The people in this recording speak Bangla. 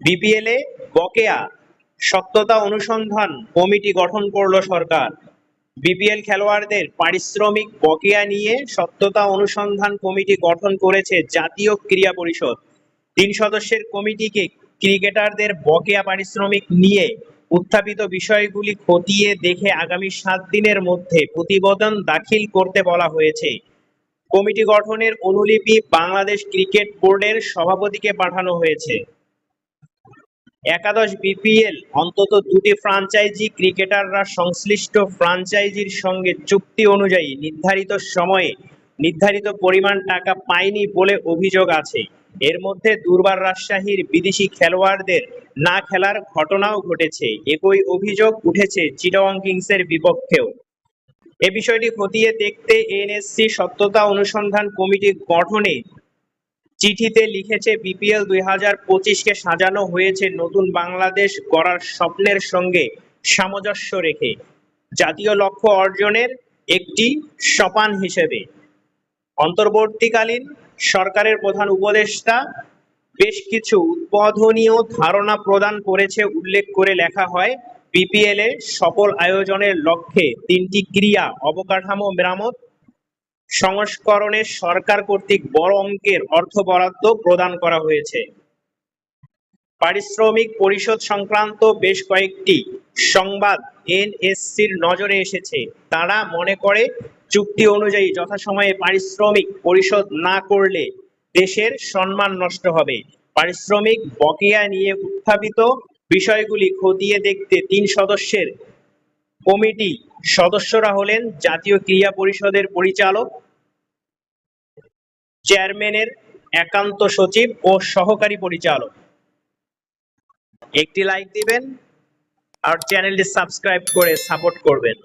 বিপিএল এ বকেয়া সত্যতা অনুসন্ধান কমিটি গঠন করল সরকার। বিপিএল খেলোয়াড়দের পারিশ্রমিক বকেয়া নিয়ে সত্যতা অনুসন্ধান কমিটি গঠন করেছে জাতীয় ক্রীড়া পরিষদ। তিন সদস্যের কমিটিকে ক্রিকেটারদের বকেয়া পারিশ্রমিক নিয়ে উত্থাপিত বিষয়গুলি খতিয়ে দেখে আগামী সাত দিনের মধ্যে প্রতিবেদন দাখিল করতে বলা হয়েছে। কমিটি গঠনের অনুলিপি বাংলাদেশ ক্রিকেট বোর্ডের সভাপতিকে পাঠানো হয়েছে। একাদশ বিপিএল অন্তত দুটি ফ্রাঞ্চাইজি ক্রিকেটাররা সংশ্লিষ্ট ফ্রাঞ্চাইজির সঙ্গে চুক্তি অনুযায়ী নির্ধারিত সময়ে নির্ধারিত পরিমাণ টাকা পায়নি বলে অভিযোগ আছে। এর মধ্যে দুর্বার রাজশাহীর বিদেশি খেলোয়াড়দের না খেলার ঘটনাও ঘটেছে। একই অভিযোগ উঠেছে চিটাগং কিংসের বিপক্ষেও। এ বিষয়টি খতিয়ে দেখতে এনএসসি সত্যতা অনুসন্ধান কমিটি গঠনে চিঠিতে লিখেছে, বিপিএল দুই হাজার পঁচিশকে সাজানো হয়েছে নতুন বাংলাদেশ গড়ার স্বপ্নের সঙ্গে সামঞ্জস্য রেখে। জাতীয় লক্ষ্য অর্জনের একটি সোপান হিসেবে। অন্তর্বর্তীকালীন সরকারের প্রধান উপদেষ্টা বেশ কিছু উদ্বোধনীয় ধারণা প্রদান করেছে, উল্লেখ করে লেখা হয়, বিপিএল এ সফল আয়োজনের লক্ষ্যে তিনটি ক্রিয়া, অবকাঠামো মেরামত সংস্করণে সরকার কর্তৃক বড় অঙ্কের অর্থ বরাদ্দ প্রদান করা হয়েছে। পারিশ্রমিক পরিশোধ সংক্রান্ত বেশ কয়েকটি সংবাদ এনএসসির নজরে এসেছে। তারা মনে করে, চুক্তি অনুযায়ী যথাসময়ে পারিশ্রমিক পরিশোধ না করলে দেশের সম্মান নষ্ট হবে। পারিশ্রমিক বকেয়া নিয়ে উত্থাপিত বিষয়গুলি খতিয়ে দেখতে তিন সদস্যের কমিটি সদস্যরা হলেন জাতীয় ক্রিয়া পরিষদের পরিচালক, চেয়ারম্যানের একান্ত সচিব ও সহকারী পরিচালক। একটি লাইক দিবেন আর চ্যানেলটি সাবস্ক্রাইব করে সাপোর্ট করবেন।